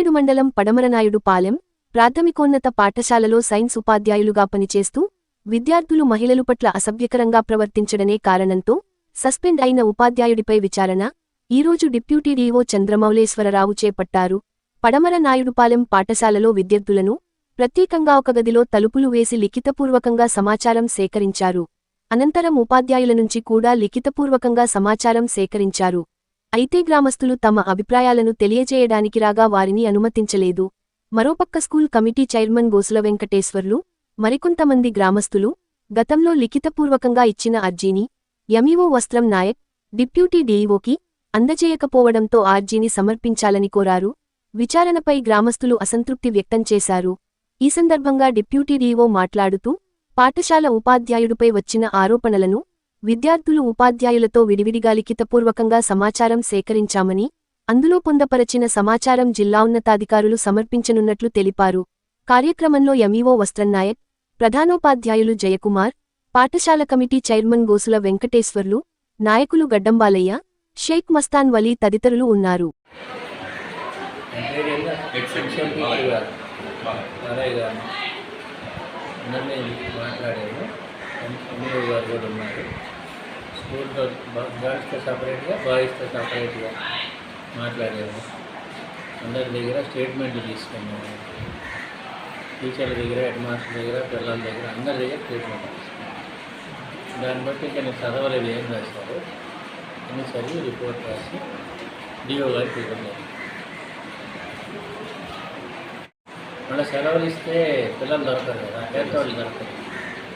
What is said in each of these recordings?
పదిహేడు మండలం పడమరనాయుడు పాలెం ప్రాథమికోన్నత పాఠశాలలో సైన్స్ ఉపాధ్యాయులుగా పనిచేస్తూ విద్యార్థులు మహిళలు పట్ల అసభ్యకరంగా ప్రవర్తించడనే కారణంతో సస్పెండ్ అయిన ఉపాధ్యాయుడిపై విచారణ. ఈరోజు డిప్యూటీ డీఓ చంద్రమౌళేశ్వరరావు చేపట్టారు. పడమర నాయుడుపాలెం పాఠశాలలో విద్యార్థులను ప్రత్యేకంగా ఒక గదిలో తలుపులు వేసి లిఖితపూర్వకంగా సమాచారం సేకరించారు. అనంతరం ఉపాధ్యాయుల నుంచి కూడా లిఖితపూర్వకంగా సమాచారం సేకరించారు. అయితే గ్రామస్తులు తమ అభిప్రాయాలను తెలియజేయడానికి రాగా వారిని అనుమతించలేదు. మరోపక్క school committee chairman Gosula Venkateswarlu మరికొంతమంది గ్రామస్తులు గతంలో లిఖితపూర్వకంగా ఇచ్చిన అర్జీని ఎంఈఓ వస్త్రం నాయక్ డిప్యూటీ డీఈఓకి అందజేయకపోవడంతో ఆర్జీని సమర్పించాలని కోరారు. విచారణపై గ్రామస్తులు అసంతృప్తి వ్యక్తం చేశారు. ఈ సందర్భంగా డిప్యూటీ డీఓ మాట్లాడుతూ పాఠశాల ఉపాధ్యాయుడిపై వచ్చిన ఆరోపణలను విద్యార్థులు ఉపాధ్యాయులతో విడివిడిగా లిఖితపూర్వకంగా సమాచారం సేకరించామని అందులో పొందపరచిన సమాచారం జిల్లా ఉన్నతాధికారులు సమర్పించనున్నట్లు తెలిపారు. కార్యక్రమంలో ఎంఈఓ వస్త్రన్నాయక్ ప్రధానోపాధ్యాయులు జయకుమార్ పాఠశాల కమిటీ చైర్మన్ గోసుల వెంకటేశ్వర్లు నాయకులు గడ్డంబాలయ్య షేక్ మస్తాన్ వలీ తదితరులు ఉన్నారు. ఇంటీరియర్గా సెక్షన్ స్కూల్తో గర్ల్స్తో సపరేట్గా బాయ్స్తో సపరేట్గా మాట్లాడాము అందరి దగ్గర స్టేట్మెంట్ తీసుకున్నాము టీచర్ల దగ్గర హెడ్ మాస్టర్ దగ్గర పిల్లల దగ్గర అందరి దగ్గర ట్రీట్మెంట్ దాన్ని బట్టి ఇంకా నేను చదవలేదు ఏం రాశారు? అని చదివి రిపోర్ట్ రాసి డిఓ గారికి ఇవ్వలేదు మళ్ళీ సెలవులు ఇస్తే పిల్లలు దొరకరు కదా పేదవాళ్ళు వాళ్ళు దొరకరు.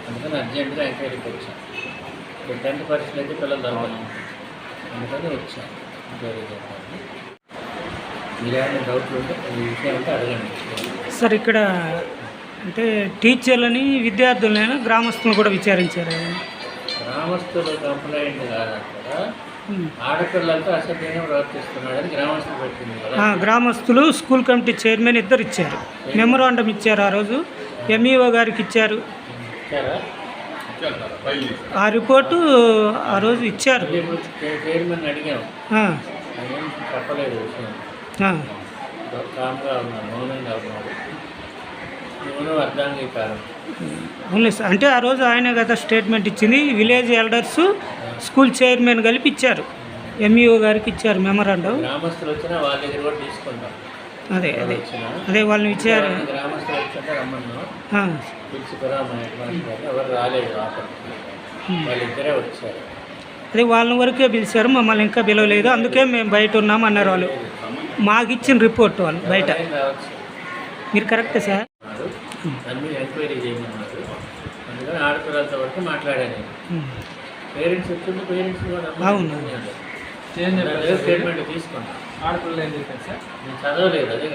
అందుకని అర్జెంటుగా ఎంక్వైరీకి వచ్చాను టెన్త్ పరీక్షలు అయితే పిల్లలు దొరకరు అందుకని వచ్చాను ఎంక్వైరీ చేస్తాను మీరు ఏమైనా డౌట్లు ఉంటే ఈ విషయం అంటే అడగండి. సార్ ఇక్కడ అంటే టీచర్లని విద్యార్థులైనా గ్రామస్తులను కూడా విచారించారు? గ్రామస్తులు కంప్లైంట్ కాదంటారా ఉమ్. ఆడపిల్లలతో అసభ్యంగా ప్రవర్తిస్తున్నాడని గ్రామస్తులు పెట్టింది కదా. గ్రామస్తులు స్కూల్ కమిటీ చైర్మన్ ఇద్దరు ఇచ్చారు. మెమోరాండం ఇచ్చారు ఆ రోజు. ఎంఈఓ గారికి ఇచ్చారు. ఇచ్చారా? ఆ రిపోర్టు ఆ రోజు ఇచ్చారు. అంటే ఆ రోజు ఆయన కదా స్టేట్మెంట్ ఇచ్చింది. విలేజ్ ఎల్డర్స్ స్కూల్ చైర్మన్ కలిపి ఇచ్చారు. ఎంఈఓ గారికి ఇచ్చారు మెమోరాండం. గ్రామస్తులు వచ్చినా వాళ్ళ దగ్గర కూడా తీసుకుంటాం. అదే అదే. అదే వాళ్ళని ఇచ్చారు. అదే వాళ్ళని వరకే పిలిచారు మమ్మల్ని ఇంకా పిలవలేదు. అందుకే మేము బయట ఉన్నాం అన్నారు వాళ్ళు. మాకు ఇచ్చిన రిపోర్ట్ వాళ్ళు బయట. మీరు కరెక్టే సార్. ఆడపిల్లలతో వరకు మాట్లాడాను. పేరెంట్స్ పేరెంట్స్ కూడా అవును. స్టేట్మెంట్ తీసుకుంటాను ఆడపిల్లలు ఏం చేశారు సార్? నేను చదవలేదు అదే